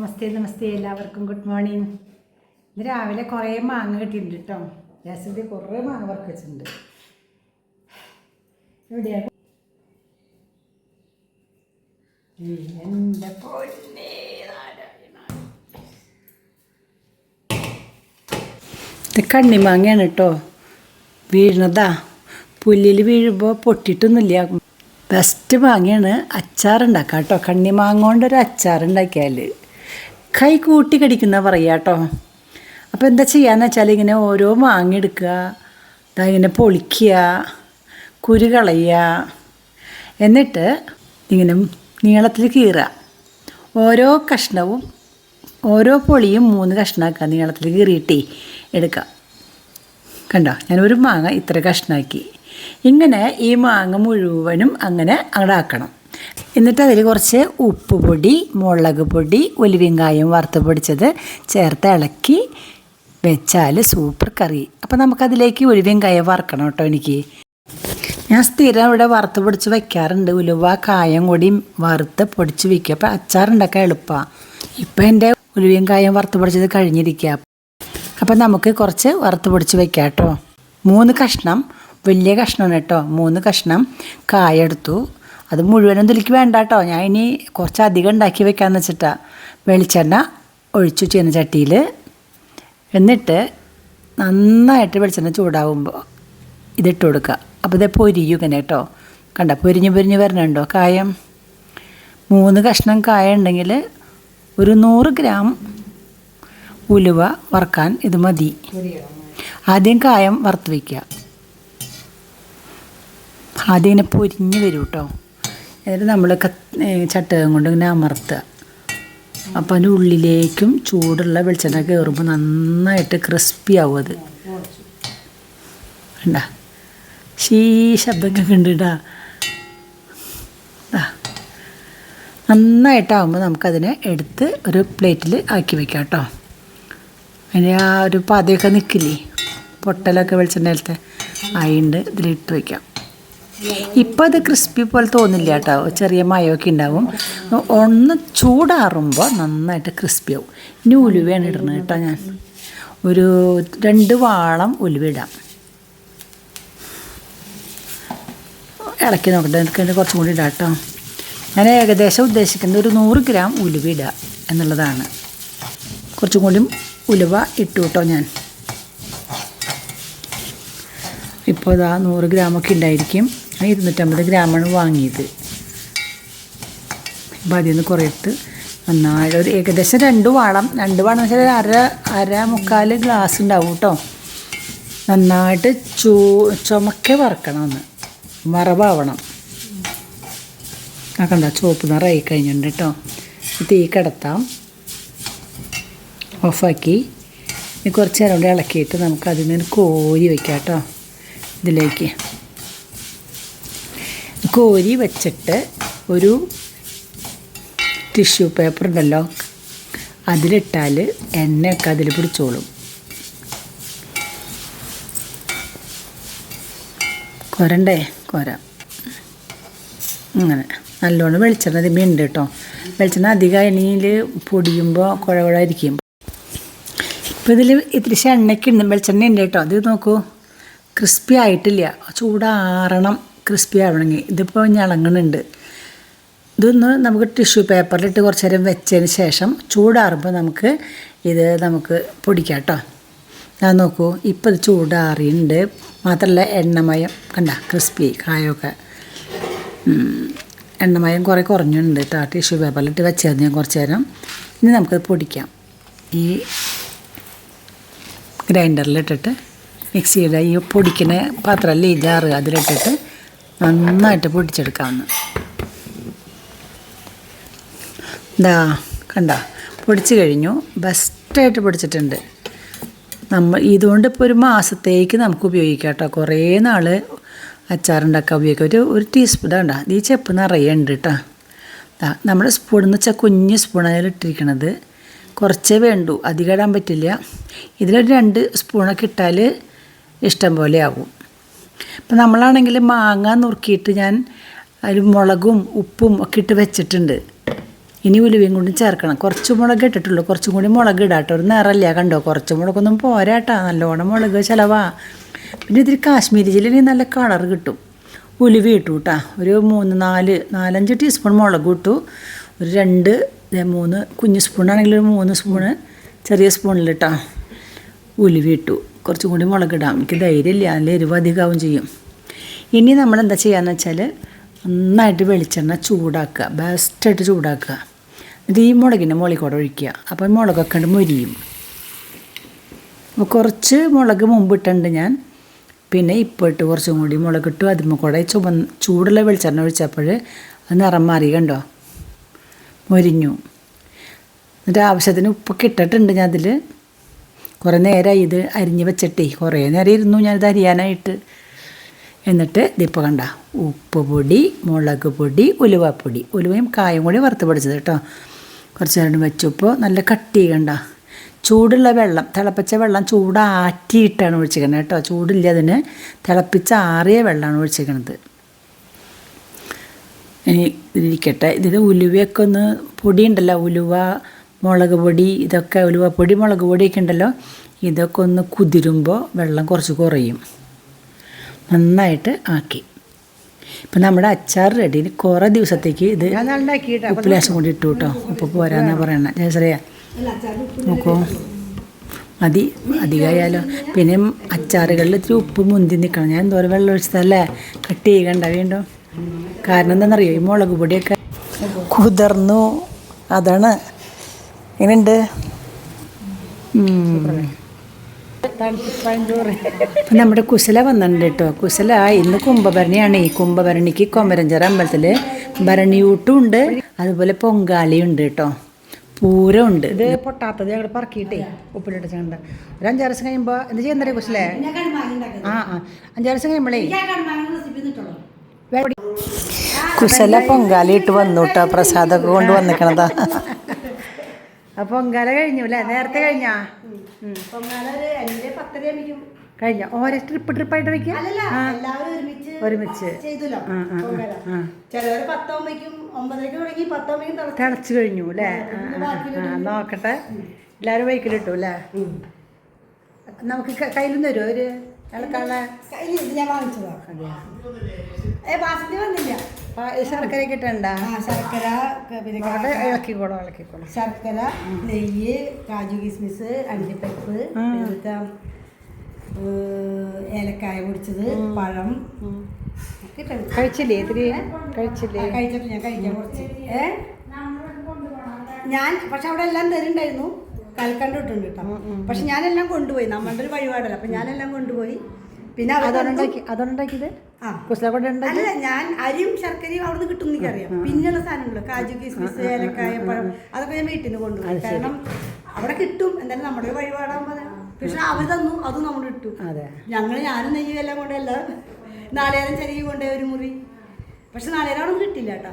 നമസ്തേ നമസ്തേ എല്ലാവർക്കും. Good morning ഇന്ന് രാവിലെ കുറേ മാങ്ങ കിട്ടിയിട്ടുണ്ട് കേട്ടോ. ഗ്യാസിന്റെ കുറേ മാങ്ങ വർക്ക് വെച്ചിട്ടുണ്ട്. എവിടെയാണ് എന്റെ പൊന്നേ കണ്ണിമാങ്ങയാണ് കേട്ടോ. വീഴുന്നതാ. പുല്ലിൽ വീഴുമ്പോൾ പൊട്ടിയിട്ടൊന്നുമില്ല. ബെസ്റ്റ് മാങ്ങയാണ്. അച്ചാറുണ്ടാക്കാം കേട്ടോ. കണ്ണിമാങ്ങ കൊണ്ടൊരു അച്ചാറുണ്ടാക്കിയാൽ കൈ കൂട്ടി കടിക്കുന്ന പറയുക കേട്ടോ അപ്പോൾ എന്താ ചെയ്യാന്ന് വെച്ചാൽ ഇങ്ങനെ ഓരോ മാങ്ങ എടുക്കുക ഇങ്ങനെ പൊളിക്കുക കുരു കളയുക. എന്നിട്ട് ഇങ്ങനെ നീളത്തിൽ കീറുക. ഓരോ കഷ്ണവും ഓരോ പൊളിയും മൂന്ന് കഷ്ണമാക്കുക നീളത്തിൽ കീറിയിട്ടേ എടുക്കുക. കണ്ടോ? ഞാൻ ഒരു മാങ്ങ ഇത്ര കഷ്ണമാക്കി. ഇങ്ങനെ ഈ മാങ്ങ മുഴുവനും അങ്ങനെ അങ്ങോട്ട് ആക്കണം എന്നിട്ട് അതിൽ കുറച്ച് ഉപ്പ് പൊടി മുളക് പൊടി ഒലിവിങ്കായം വറുത്ത് പൊടിച്ചത് ചേർത്ത് ഇളക്കി വെച്ചാൽ സൂപ്പർ കറി. അപ്പോൾ നമുക്കതിലേക്ക് ഒലിവിങ്കായം വറക്കണം കേട്ടോ എനിക്ക്. ഞാൻ സ്ഥിരം ഇവിടെ വറുത്ത് പൊടിച്ച് വെക്കാറുണ്ട്. ഉലുവ കായം കൂടി വറുത്ത് പൊടിച്ച് വയ്ക്കുക അപ്പോൾ അച്ചാറുണ്ടാക്കാൻ എളുപ്പമാണ് ഇപ്പം എന്റെ ഉലുവയും കായം വറുത്ത് പൊടിച്ചത് കഴിഞ്ഞിരിക്കുക അപ്പം നമുക്ക് കുറച്ച് വറുത്ത് പൊടിച്ച് വെക്കാം കേട്ടോ. മൂന്ന് കഷ്ണം വലിയ കഷ്ണമാണ് കേട്ടോ. മൂന്ന് കഷ്ണം കായ എടുത്തു. അത് മുഴുവനും എനിക്ക് വേണ്ട കേട്ടോ ഞാൻ ഇനി കുറച്ച് അധികം ഉണ്ടാക്കി വെക്കാമെന്ന് വെച്ചിട്ടാ വെളിച്ചെണ്ണ ഒഴിച്ചു ചെയ്യുന്ന ചട്ടിയിൽ എന്നിട്ട് നന്നായിട്ട് വെളിച്ചെണ്ണ ചൂടാവുമ്പോൾ ഇതിട്ട് കൊടുക്കുക. അപ്പോൾ ഇത് പൊരിയും ഇങ്ങനെ കേട്ടോ. കണ്ട? പൊരിഞ്ഞു പൊരിഞ്ഞ് വരണുണ്ടോ കായം? മൂന്ന് കഷ്ണം കായ ഉണ്ടെങ്കിൽ ഒരു നൂറ് ഗ്രാം ഉലുവ വറുക്കാൻ ഇത് മതി. ആദ്യം കായം വറുത്ത് വയ്ക്കുക ആദ്യം ഇങ്ങനെ പൊരിഞ്ഞ് വരും കേട്ടോ എന്നിട്ട് നമ്മൾ ചട്ടകം കൊണ്ട് ഇങ്ങനെ അമർത്തുക. അപ്പോൾ അതിന്റെ ഉള്ളിലേക്കും ചൂടുള്ള വെളിച്ചെണ്ണ കയറുമ്പോൾ നന്നായിട്ട് ക്രിസ്പി ആവും അത്. ഉണ്ടാ ശീ ശബ്ദം കേൾക്കുന്നുണ്ടാ നന്നായിട്ടാവുമ്പോൾ നമുക്കതിനെ എടുത്ത് ഒരു പ്ലേറ്റിൽ ആക്കി വെക്കാം കേട്ടോ. അതിന്റെ ആ ഒരു പതയൊക്കെ നിൽക്കില്ലേ പൊട്ടലൊക്കെ വെളിച്ചെണ്ണയിലത്തെ ആയിണ്ട് ഇതിലിട്ട് വയ്ക്കാം ഇപ്പം അത് ക്രിസ്പി പോലെ തോന്നില്ല കേട്ടോ ചെറിയ മയമൊക്കെ ഉണ്ടാവും. ഒന്ന് ചൂടാറുമ്പോൾ നന്നായിട്ട് ക്രിസ്പി ആവും. ഇനി ഉലുവയാണ് ഇടുന്നത് കേട്ടോ ഞാൻ. ഒരു രണ്ട് വാളം ഉലുവ ഇടാം. ഇളക്കി നോക്കട്ടെ എനിക്ക് കുറച്ചും കൂടി ഇടാം കേട്ടോ ഞാൻ ഏകദേശം ഉദ്ദേശിക്കുന്നത് ഒരു നൂറ് ഗ്രാം ഉലുവ ഇടുക എന്നുള്ളതാണ്. കുറച്ചും കൂടി ഉലുവ ഇട്ടു കേട്ടോ ഞാൻ. ഇപ്പോൾ ഇതാ നൂറ് ഗ്രാമൊക്കെ ഉണ്ടായിരിക്കും. ഇരുന്നൂറ്റമ്പത് ഗ്രാമാണ് വാങ്ങിയത്. അപ്പോൾ അതിൽ നിന്ന് കുറേ നന്നായിട്ട് ഒരു ഏകദേശം രണ്ട് വാളം രണ്ട് വാണം എന്ന് വെച്ചാൽ അര അര മുക്കാൽ ഗ്ലാസ് ഉണ്ടാവും കേട്ടോ നന്നായിട്ട് ചൂ ചുമക്കെ വറക്കണം ഒന്ന്. വറവാവണം. ആ കണ്ട ചുവപ്പ് നിറയി കഴിഞ്ഞിട്ടുണ്ട് കേട്ടോ തീ കിടത്താം. ഓഫാക്കി. ഇനി കുറച്ച് നേരം കൂടി ഇളക്കിയിട്ട് നമുക്കതിൽ നിന്ന് കോരി വയ്ക്കാം കേട്ടോ ഇതിലേക്ക്. കോരി വെച്ചിട്ട് ഒരു ടിഷ്യൂ പേപ്പർ ഉണ്ടല്ലോ. അതിലിട്ടാൽ എണ്ണയൊക്കെ അതിൽ പിടിച്ചോളും. കൊരണ്ടേ? കൊരാം. അങ്ങനെ. നല്ലോണം വെളിച്ചെണ്ണ ഇതിമ്മ ഉണ്ട് കേട്ടോ. വെളിച്ചെണ്ണ അധികം എണ്ണയിൽ പൊടിയുമ്പോൾ കുഴ കുഴായിരിക്കും ഇപ്പോൾ ഇതിൽ ഇത്തിരി എണ്ണയ്ക്ക് ഉണ്ട്. വെളിച്ചെണ്ണ ഉണ്ട് കേട്ടോ. അത് നോക്കൂ. ക്രിസ്പി ആയിട്ടില്ല. ചൂടാറണം. ക്രിസ്പി ആവണമെങ്കിൽ ഇതിപ്പോൾ ഞളങ്ങണുണ്ട് ഇതൊന്ന് നമുക്ക് ടിഷ്യൂ പേപ്പറിലിട്ട് കുറച്ച് നേരം വെച്ചതിന് ശേഷം ചൂടാറുമ്പോൾ നമുക്ക് ഇത് നമുക്ക് പൊടിക്കാം കേട്ടോ. ഞാൻ നോക്കൂ ഇപ്പോൾ ഇത് ചൂടാറിയുണ്ട് മാത്രമല്ല എണ്ണമയം കണ്ട ക്രിസ്പി കായൊക്കെ. എണ്ണമയം കുറേ കുറഞ്ഞിട്ടുണ്ട് കേട്ടോ ടിഷ്യൂ പേപ്പറിലിട്ട് വെച്ചായിരുന്നു ഞാൻ കുറച്ച് നേരം. ഇനി നമുക്കത് പൊടിക്കാം. ഈ ഗ്രൈൻഡറിലിട്ടിട്ട് മിക്സിയുടെ ഈ പൊടിക്കുന്ന പാത്രമല്ലേ ഈ ജാറ് അതിലിട്ടിട്ട് നന്നായിട്ട് പൊടിച്ചെടുക്കാമെന്ന് ഇതാ കണ്ട പൊടിച്ചു കഴിഞ്ഞു. ബെസ്റ്റായിട്ട് പൊടിച്ചിട്ടുണ്ട്. നമ്മൾ ഇതുകൊണ്ട് ഇപ്പോൾ ഒരു മാസത്തേക്ക് നമുക്ക് ഉപയോഗിക്കാം കേട്ടോ. കുറേ നാൾ അച്ചാറുണ്ടാക്കാൻ ഉപയോഗിക്കാം. ഒരു ഒരു ടീസ്പൂൺ വേണ്ട ഈ ചെപ്പ് നിറയെ ഉണ്ട് കേട്ടോ. നമ്മുടെ സ്പൂൺ എന്ന് വെച്ചാൽ കുഞ്ഞ് സ്പൂൺ ഇട്ടിരിക്കണത്. കുറച്ചേ വേണ്ടൂ അധികം ഇടാൻ പറ്റില്ല. ഇതിലൊരു രണ്ട് സ്പൂണൊക്കെ ഇട്ടാൽ ഇഷ്ടം പോലെ ആവും. ഇപ്പം നമ്മളാണെങ്കിൽ മാങ്ങ നുറുക്കിയിട്ട് ഞാൻ അതിൽ മുളകും ഉപ്പും ഒക്കെ ഇട്ട് വെച്ചിട്ടുണ്ട്. ഇനി ഉലുവയും കൊണ്ടും ചേർക്കണം. കുറച്ച് മുളക് ഇട്ടിട്ടുള്ളൂ. കുറച്ചും കൂടി മുളക് ഇടാട്ടോ ഒരു നിറല്ല കണ്ടോ? കുറച്ച് മുളകൊന്നും പോരാട്ടാ നല്ലോണം മുളക് ചിലവാ. പിന്നെ ഇതിൽ കാശ്മീരി ചില്ലി നല്ല കളർ കിട്ടും. ഉലുവ ഇട്ടു കേട്ടാ ഒരു മൂന്ന് നാല് നാലഞ്ച് ടീസ്പൂൺ മുളക് ഇട്ടു. ഒരു രണ്ട് മൂന്ന് കുഞ്ഞു സ്പൂണാണെങ്കിൽ ഒരു മൂന്ന് സ്പൂണ് ചെറിയ സ്പൂണിലിട്ടാ ഉലുവ ഇട്ടു. കുറച്ചും കൂടി മുളകിടാം. എനിക്ക് ധൈര്യമില്ല. നല്ല എരിവ് അധികമാവും ചെയ്യും. ഇനി നമ്മൾ എന്താ ചെയ്യാന്ന് വെച്ചാൽ നന്നായിട്ട് വെളിച്ചെണ്ണ ചൂടാക്കുക. ബെസ്റ്റായിട്ട് ചൂടാക്കുക. എന്നിട്ട് ഈ മുളകിന്റെ മുകളിൽ ഒഴിക്കുക. അപ്പോൾ മുളകൊക്കെ ഉണ്ട് മുരിയും. അപ്പോൾ കുറച്ച് മുളക് മുമ്പ് ഇട്ടുണ്ട് ഞാൻ. പിന്നെ ഇപ്പോൾ ഇട്ട് കുറച്ചും കൂടി മുളക് ഇട്ടു. അതിന്മേൽ കൂടെ ചുമ ചൂടുള്ള വെളിച്ചെണ്ണ ഒഴിച്ചപ്പോൾ അത് നിറം മാറി കണ്ടോ? മൊരിഞ്ഞു. എന്നിട്ട് ആവശ്യത്തിന് ഉപ്പൊക്കെ ഇട്ടിട്ടുണ്ട് ഞാൻ അതിൽ. കുറേ നേരമായി ഇത് അരിഞ്ഞ് വെച്ചിട്ടേ. കുറേ നേരം ഇരുന്നു ഞാനിത് അരിയാനായിട്ട്. എന്നിട്ട് ഇതിപ്പോൾ കണ്ട ഉപ്പ് പൊടി മുളക് പൊടി ഉലുവപ്പൊടി ഉലുവയും കായും കൂടി വറുത്ത് പൊടിച്ചത് കേട്ടോ. കുറച്ച് നേരം വെച്ചപ്പോൾ നല്ല കട്ടി കണ്ട. ചൂടുള്ള വെള്ളം തിളപ്പിച്ച വെള്ളം ചൂടാറ്റിയിട്ടാണ് ഒഴിച്ചിരിക്കുന്നത് കേട്ടോ. ചൂടില്ല അതിന്. തിളപ്പിച്ച ആറിയ വെള്ളമാണ് ഒഴിച്ചിരിക്കുന്നത് ഇനി ഇതിരിക്കട്ടെ ഇതിൽ ഉലുവയൊക്കെ ഒന്ന് പൊടിയുണ്ടല്ലോ. ഉലുവ മുളക് പൊടി ഇതൊക്കെ ഉലുവ പൊടി മുളക് പൊടിയൊക്കെ ഉണ്ടല്ലോ. ഇതൊക്കെ ഒന്ന് കുതിരുമ്പോൾ വെള്ളം കുറച്ച് കുറയും. നന്നായിട്ട് ആക്കി. ഇപ്പം നമ്മുടെ അച്ചാർ റെഡി കുറേ ദിവസത്തേക്ക് ഇത് ഉപ്പ് ലേശം കൂടി ഇട്ടു കേട്ടോ ഉപ്പ് പോരാന്നാ പറയണ. ജയശ്രയ നോക്കൂ. മതി അധികമായാലോ പിന്നെ അച്ചാറുകളിൽ ഇത്തിരി ഉപ്പ് മുന്തി നിൽക്കണം ഞാൻ എന്തോരം വെള്ളം ഒഴിച്ചതല്ലേ? കട്ട് ചെയ്യണ്ട വീണ്ടും. കാരണം എന്താണെന്നറിയോ? ഈ മുളക് പൊടിയൊക്കെ കുതിർന്നു. അതാണ് എങ്ങനെയുണ്ട്. ഇപ്പം നമ്മുടെ കുശല വന്നിട്ടുണ്ട് കേട്ടോ. കുശല ഇന്ന് കുംഭഭരണിയാണ്. ഈ കുംഭഭരണിക്ക് കൊമരഞ്ചിറ അമ്പലത്തിൽ ഭരണിയൂട്ടും ഉണ്ട്. അതുപോലെ പൊങ്കാളിയുണ്ട് കേട്ടോ. പൂരമുണ്ട് ഇത് പൊട്ടാത്തത് ഞങ്ങൾ പറക്കിയിട്ടേ ഉപ്പിലിട്ട് ചെയ്യണ്ട ഒരു അഞ്ചാറ് ദിവസം കഴിയുമ്പോൾ എന്ത് ചെയ്യുന്നറിയ കുശലേ? ആ ആ. അഞ്ചാറ് ദിവസം കഴിയുമ്പോഴേ കുശല പൊങ്കാലി ഇട്ട് വന്നു കേട്ടോ. പ്രസാദമൊക്കെ കൊണ്ട് വന്നിക്കണതാ. പൊങ്കാല കഴിഞ്ഞു അല്ലേ? നേരത്തെ കഴിഞ്ഞാ? കഴിഞ്ഞ? ഓരോ ട്രിപ്പ് ട്രിപ്പായിട്ട് വെക്കുക ഒരുമിച്ച് തിളച്ച്. കഴിഞ്ഞു അല്ലേ? നോക്കട്ടെ. എല്ലാവരും വൈക്കിലിട്ടു അല്ലേ? നമുക്ക് കയ്യിൽ കയ്യിലും തരുമോ ഒരു ഇത് ഞാൻ വാങ്ങിച്ചതാ ഏ വാസന്തി വന്നില്ല. ശർക്കര കിട്ടണ്ട ശർക്കര പിന്നെ ഇളക്കിക്കോളാം ഇളക്കിക്കോളാം. ശർക്കര നെയ്യ് കാജു കിസ്മിസ് അണ്ടിപ്പരിപ്പ് ഏലക്കായ പൊടിച്ചത് പഴം. കഴിച്ചില്ലേ ഇത്തിരി? കഴിച്ചില്ലേ? കഴിച്ചിട്ട് ഞാൻ കഴിക്കാൻ കുറച്ച്. ഏ? ഞാൻ പക്ഷെ അവിടെ എല്ലാം തരുന്നുണ്ടായിരുന്നു കൽക്കണ്ട് ഇട്ടുണ്ട് കേട്ടോ പക്ഷെ ഞാനെല്ലാം കൊണ്ടുപോയി. നമ്മളുടെ ഒരു വഴിപാടല്ല. അപ്പൊ ഞാനെല്ലാം കൊണ്ടുപോയി. പിന്നെ കൊണ്ട് അല്ല ഞാൻ അരിയും ശർക്കരയും അവിടുന്ന് കിട്ടും എനിക്കറിയാം. പിന്നെയുള്ള സാധനങ്ങൾ. കാജു കിസ്മിസ് ഏലക്കായ പഴം അതൊക്കെ ഞാൻ വീട്ടിൽ നിന്ന് കൊണ്ടുപോയി കാരണം അവിടെ കിട്ടും. എന്തായാലും നമ്മുടെ ഒരു വഴിപാടാകുമ്പോൾ പക്ഷെ അവർ തന്നു. അതും നമ്മൾ ഇട്ടു. അതെ. ഞങ്ങൾ ഞാനും നെയ്യും എല്ലാം കൊണ്ടല്ല നാളേരം ചെറിയ കൊണ്ടേ ഒരു മുറി. പക്ഷെ നാളേരം അവിടെ കിട്ടില്ല കേട്ടോ.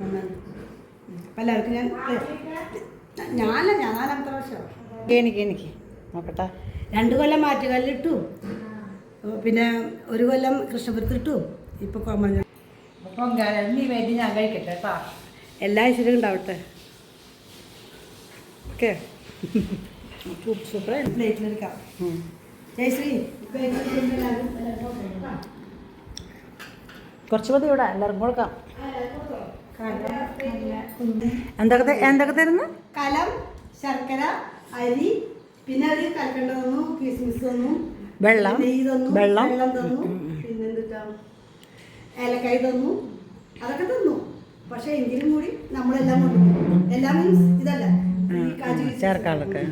നന്നായി. അപ്പം എല്ലാവർക്കും ഞാൻ ഞാനല്ല ഞാൻ നാലാമത്തെ വർഷമാണ് എനിക്ക് എനിക്ക്. നോക്കട്ടെ. രണ്ട് കൊല്ലം മാറ്റുകല്ലിട്ടു പിന്നെ ഒരു കൊല്ലം കൃഷ്ണപുരത്തിട്ടു ഇപ്പൊ കോമൺ പൊങ്കാല നീ വേണ്ടി ഞാൻ കഴിക്കട്ടെ കേട്ടോ. എല്ലാ ഐശ്വര്യം ഉണ്ടാവട്ടെ. ഓക്കെ. സൂപ്പർ പ്ലേറ്റിലെടുക്കാം. ജയശ്രീ. കുറച്ച് മതി ഇവിടെ എല്ലാവർക്കും കൊടുക്കാം. എന്തൊക്കെ എന്തൊക്കെ തരുന്നു? കലം ശർക്കര അരി പിന്നെ ഒരു കൽക്കണ്ട തന്നു കിസ്മിസ് തന്നു വെള്ളം, വെള്ളം. വെള്ളം തന്നു പിന്നെന്താ ഏലക്കായി തന്നു അതൊക്കെ തന്നു. പക്ഷെ എങ്കിലും കൂടി നമ്മളെല്ലാം കൊണ്ടുപോയി എല്ലാം മീൻസ് ഇതല്ല. ചേർക്കാളൊക്കെ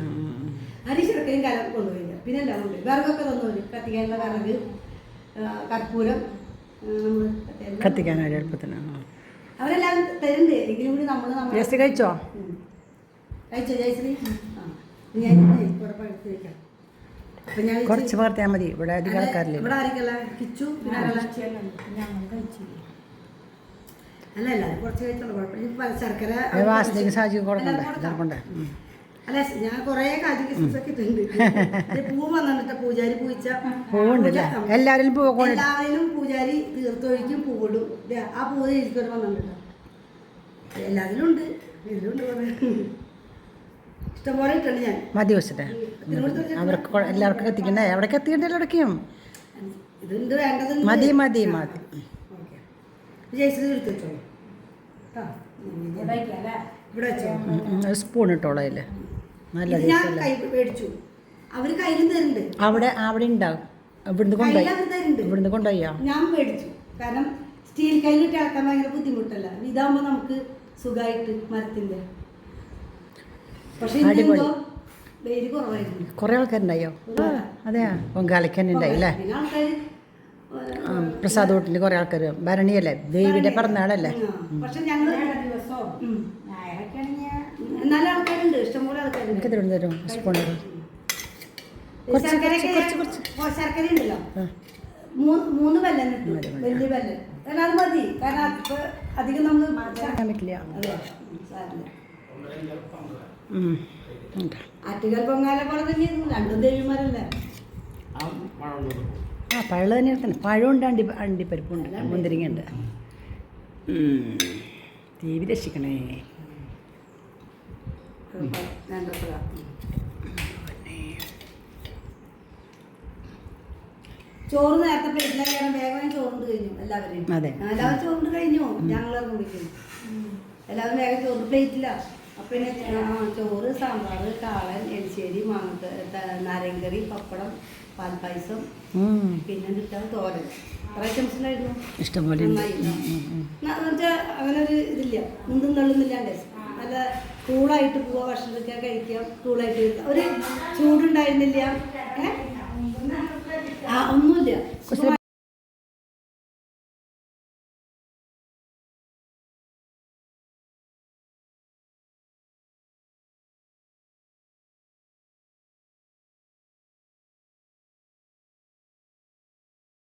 അരി ശർക്കരയും കലം കൊണ്ടുപോയില്ല. പിന്നെ എല്ലാം കൊണ്ട് വിറകൊക്കെ തന്നു കത്തിക്കാനുള്ള വിറക് കർപ്പൂരം കത്തിക്കാൻ ഒരു എല്ലാം എങ്കിലും കൂടി നമ്മൾ ജസ്റ്റ് കഴിച്ചോ? കഴിച്ചോ ജയശ്രീ ആ. ഞാൻ ഇവിടെ പഴുത്ത് വെക്കാം. കുറച്ച് പകർത്തിയാൽ മതി. ഇവിടെ അധികം ആൾക്കാരില്ല ഇവിടെ കിച്ചു അല്ല കുറച്ച് കഴിച്ചോളൂ. കുഴപ്പമില്ല. ശർക്കര വാസനയ്ക്ക് സാജി കൊടുക്കണ്ടേ? എല്ലാവർക്കും എല്ലാവർക്കും. അല്ല ഞാൻ കുറേ കാജു കിസ്മിസ് ഒക്കെ ഇട്ടുണ്ട് പൂ വന്നിട്ട് പൂജാരി പൂച്ച പൂവുണ്ടല്ലേ? എല്ലാവരും പൂ കൊണ്ട് എല്ലാവരിലും പൂജാരി തീർത്തൊഴിക്കും പൂവിടും ദേ, ആ പൂവ് ഇരിക്കും വന്നിട്ടുണ്ട്. എല്ലാത്തിലും ഉണ്ട് ഇതിലുണ്ട് ഇഷ്ടംപോലെ ഇട്ടുണ്ട് ഞാൻ. മതി വെച്ചിട്ട് അവർക്ക് എല്ലാവർക്കും എത്തിക്കണ്ടേ? എവിടേക്ക് എത്തിക്കണ്ടേ ഇടയ്ക്കും ഇതുണ്ട് വേണ്ടത് മതി മതി മതി. ജയിച്ചത് എടുത്തു വെച്ചോ. കേട്ടോ. ഇവിടെ വെച്ചോ. സ്പൂൺ ഇട്ടോളാം അതിൽ നല്ല ഞാൻ കൈ മേടിച്ചു. അവർ കയ്യിൽ തരുന്നുണ്ട്. അവിടെ അവിടെ ഉണ്ടാവും ഇവിടുന്ന് കൊണ്ടുപോയി? അവർ തരുന്നുണ്ട്. ഇവിടുന്ന് കൊണ്ടുപോയോ? ഞാൻ മേടിച്ചു. കാരണം സ്റ്റീൽ കയ്യിലിട്ട് ഇളക്കാൻ ഭയങ്കര ബുദ്ധിമുട്ടല്ല. ഇതാകുമ്പോൾ നമുക്ക് സുഖമായിട്ട് മരത്തിന്റെ. പക്ഷെ. വെയിൽ കുറവായിരുന്നു. കുറേ ആൾക്കാരുണ്ടായോ? അതെയാ? പൊങ്കാലയ്ക്ക് തന്നെ ഉണ്ടായി അല്ലേ? പ്രസാദ് വീട്ടിൽ കുറേ ആൾക്കാർ ഭരണിയല്ലേ ദേവിയുടെ പിറന്നാളല്ലേ? പക്ഷെ ഞങ്ങൾ ഉം. ആൾക്കാരുണ്ട്. ഇഷ്ടംപോലെ ആൾക്കാരുണ്ട്. ശർക്കര ഉണ്ടല്ലോ. ആ. മൂന്ന് മൂന്ന് വെല്ലം കിട്ടും. മതി, മതി. വലിയ വെല്ലം. കാരണം അത് മതി. കാരണം അധികം നമ്മൾ മാറ്റാൻ പറ്റില്ല. ഉണ്ട്. ആറ്റുകാൽ പൊങ്കാല പോലെ തന്നെയായിരുന്നു. രണ്ടും ദേവിമാരല്ലേ? ആ പഴം തന്നെ. എടുക്കണം പഴമുണ്ട് അണ്ടി അണ്ടിപ്പരിപ്പുണ്ട് മുന്തിരിങ്ങയുണ്ട്. ഉം. തീവി രക്ഷിക്കണേ. ചോറ് നേരത്തെ പ്ലേറ്റിലെ കാരണം വേഗം ചോറുണ്ട് കഴിഞ്ഞു എല്ലാവരെയും. എല്ലാവരും ചോറുണ്ട് കഴിഞ്ഞു. ഞങ്ങളൊക്കെ വിളിക്കുന്നു എല്ലാവരും വേഗം ചോറ് പ്ലേറ്റില്ല അപ്പൊ പിന്നെ ചോറ് സാമ്പാർ കാളൻ എലിശ്ശേരി മാങ്ങ നാരങ്കറി പപ്പടം പാൽപ്പായസം. പിന്നെ കിട്ടാൻ തോരൻ. എത്ര ഐറ്റംസ് ഉണ്ടായിരുന്നു ഇഷ്ടംപോലെ അങ്ങനെ ഒരു ഇതില്ല. മുണ്ടും തള്ളുന്നില്ലാണ്ട്. നല്ല കൂളായിട്ട് പോവാ ഭക്ഷണം കഴിക്കാൻ കഴിക്കാം കൂളായിട്ട് കഴിക്കാം. ഒരു ചൂടുണ്ടായിരുന്നില്ല ഏ? ആ ഒന്നുമില്ല